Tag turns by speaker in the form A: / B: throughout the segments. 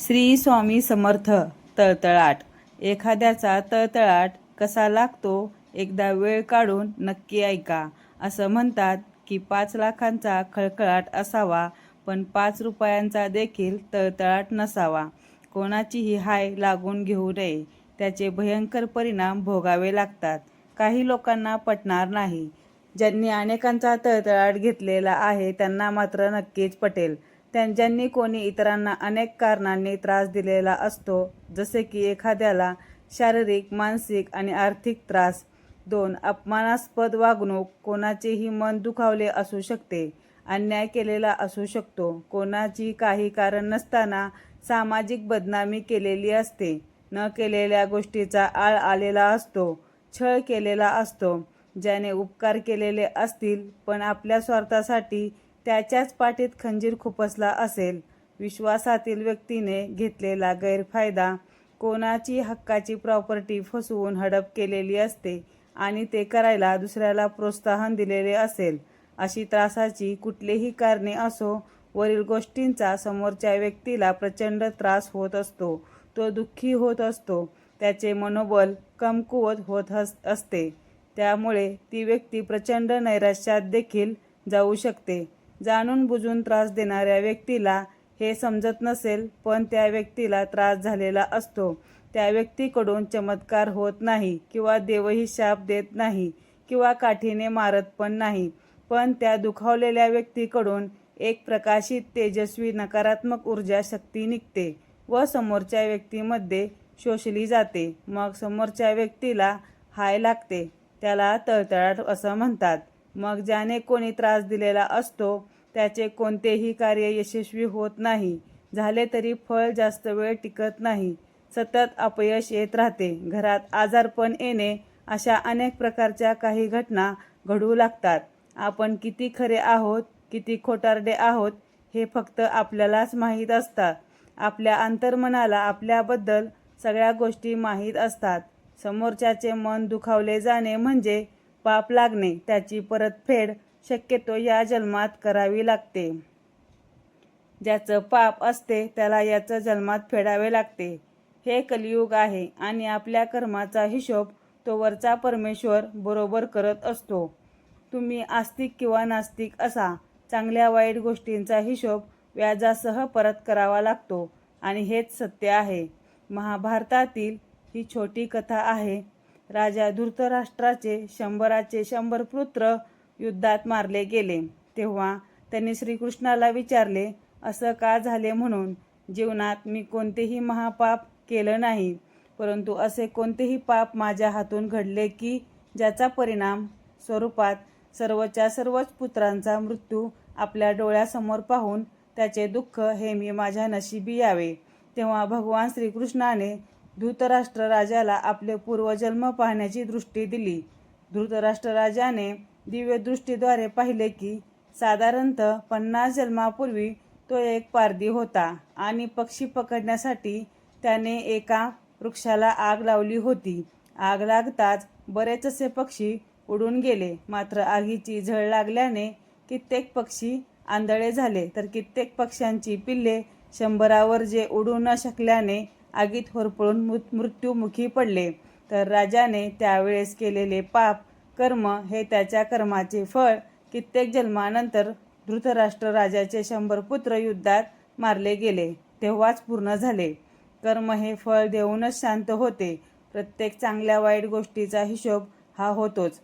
A: श्री स्वामी समर्थ तळतळाट. एखाद्याचा तळतळाट कसा लागतो एकदा वेळ काढून नक्की ऐका. असं म्हणतात की पाच लाखांचा खळखळाट असावा पण पाच रुपयांचा देखील तळतळाट नसावा. कोणाचीही हाय लागून घेऊ नये. त्याचे भयंकर परिणाम भोगावे लागतात. काही लोकांना पटणार नाही. ज्यांनी अनेकांचा तळतळाट घेतलेला आहे त्यांना मात्र नक्कीच पटेल. त्यांच्यांनी कोणी इतरांना अनेक कारणांनी त्रास दिलेला असतो जसे की एखाद्याला शारीरिक मानसिक आणि आर्थिक त्रास. दोन अपमानास्पद वागणूक कोणाचेही मन दुखावले असू शकते अन्याय केलेला असू शकतो. कोणाची काही कारण नसताना सामाजिक बदनामी केलेली असते न केलेल्या गोष्टीचा आळ आलेला असतो छळ केलेला असतो. ज्याने उपकार केलेले असतील पण आपल्या स्वार्थासाठी त्याच्याच पाठीत खंजीर खुपसला असेल. विश्वासातील व्यक्तीने घेतलेला गैरफायदा कोणाची हक्काची प्रॉपर्टी फसवून हडप केलेली असते आणि ते करायला दुसऱ्याला प्रोत्साहन दिलेले असेल अशी त्रासाची कुठलीही कारणे असो वरील गोष्टींचा समोरच्या व्यक्तीला प्रचंड त्रास होत असतो तो दुःखी होत असतो त्याचे मनोबल कमकुवत होत हस असते. त्यामुळे ती व्यक्ती प्रचंड नैराश्यात देखील जाऊ शकते. जाणून बुजून त्रास देणाऱ्या व्यक्तीला हे समजत नसेल पण त्या व्यक्तीला त्रास झालेला असतो. त्या व्यक्तीकडून चमत्कार होत नाही किंवा देवही शाप देत नाही किंवा काठीने मारत पण नाही. पण त्या दुखावलेल्या व्यक्तीकडून एक प्रकाशित तेजस्वी नकारात्मक ऊर्जा शक्ती निघते व समोरच्या व्यक्तीमध्ये शोषली जाते. मग समोरच्या व्यक्तीला हाय लागते. त्याला तळतळाट असं म्हणतात. मग ज्याने कोणी त्रास दिलेला असतो त्याचे कोणतेही कार्य यशस्वी होत नाही. झाले तरी फळ जास्त वेळ टिकत नाही. सतत अपयश येत राहते. घरात आजारपण येणे अशा अनेक प्रकारच्या काही घटना घडू लागतात. आपण किती खरे आहोत किती खोटारडे आहोत हे फक्त आपल्यालाच माहीत असतात. आपल्या अंतर्मनाला आपल्याबद्दल सगळ्या गोष्टी माहीत असतात. समोरच्याचे मन दुखावले जाणे म्हणजे पाप लागणे त्याची परतफेड शक्यतो या जन्मात करावी लागते. ज्याचं पाप असते त्याला याचं जन्मात फेडावे लागते. हे कलियुग आहे आणि आपल्या कर्माचा हिशोब तो वरचा परमेश्वर बरोबर करत असतो. तुम्ही आस्तिक किंवा नास्तिक असा चांगल्या वाईट गोष्टींचा हिशोब व्याजासह परत करावा लागतो. आणि हेच सत्य आहे. महाभारतातील ही छोटी कथा आहे. राजा धृतराष्ट्राचे शंभराचे शंभर पुत्र युद्धात मारले गेले. तेव्हा त्यांनी श्रीकृष्णाला विचारले असं का झाले म्हणून? जीवनात मी कोणतेही महापाप केलं नाही. परंतु असे कोणतेही पाप माझ्या हातून घडले की ज्याचा परिणाम? स्वरूपात सर्वच्या सर्वच पुत्रांचा मृत्यू आपल्या डोळ्यासमोर पाहून त्याचे दुःख हे मी माझ्या नशिबी यावे. तेव्हा भगवान श्रीकृष्णाने धृतराष्ट्र राजाला आपले पूर्वजन्म पाहण्याची दृष्टी दिली. धृतराष्ट्र राजाने दिव्यदृष्टीद्वारे पाहिले की साधारणतः पन्नास जन्मापूर्वी तो एक पारधी होता आणि पक्षी पकडण्यासाठी त्याने एका वृक्षाला आग लावली होती. आग लागताच बरेचसे पक्षी उडून गेले. मात्र आगीची झळ लागल्याने कित्येक पक्षी आंधळे झाले. तर कित्येक पक्ष्यांची पिल्ले शंभरावर जे उडू न शकल्याने आगीत होरपळून मृत मृत्यूमुखी पडले. तर राजाने त्यावेळेस केलेले पाप कर्म हे त्याच्या कर्माचे फळ. कित्येक जन्मानंतर धृतराष्ट्र राजाचे शंभर पुत्र युद्धात मारले गेले. तेव्हाच पूर्ण झाले. कर्म हे फळ देऊनच शांत होते. प्रत्येक चांगल्या वाईट गोष्टीचा हिशोब हा होतोच.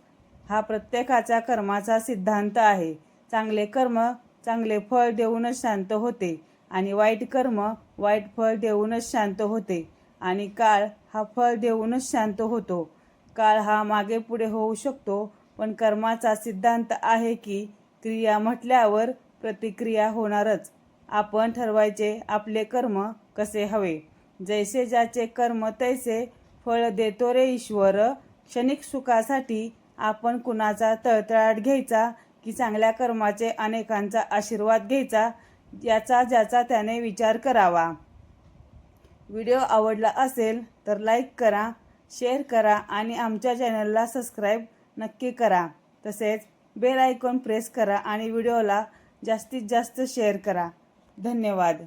A: हा प्रत्येकाचा कर्माचा सिद्धांत आहे. चांगले कर्म चांगले फळ देऊनच शांत होते. आणि वाईट कर्म वाईट फळ देऊनच शांत होते. आणि काळ हा फळ देऊनच शांत होतो. काळ हा मागे पुढे होऊ शकतो पण कर्माचा सिद्धांत आहे की क्रिया म्हटल्यावर प्रतिक्रिया होणारच. आपण ठरवायचे आपले कर्म कसे हवे. जैसे ज्याचे कर्म तैसे फळ देतो रे ईश्वर. क्षणिक सुखासाठी आपण कुणाचा तळतळाट घ्यायचा की चांगल्या कर्माचे अनेकांचा आशीर्वाद घ्यायचा याचा ज्याचा त्याने विचार करावा. व्हिडिओ आवडला असेल तर लाईक करा शेअर करा आणि आमच्या चॅनलला सबस्क्राईब नक्की करा. तसेच बेल आयकॉन प्रेस करा आणि व्हिडिओला जास्तीत जास्त शेअर करा. धन्यवाद.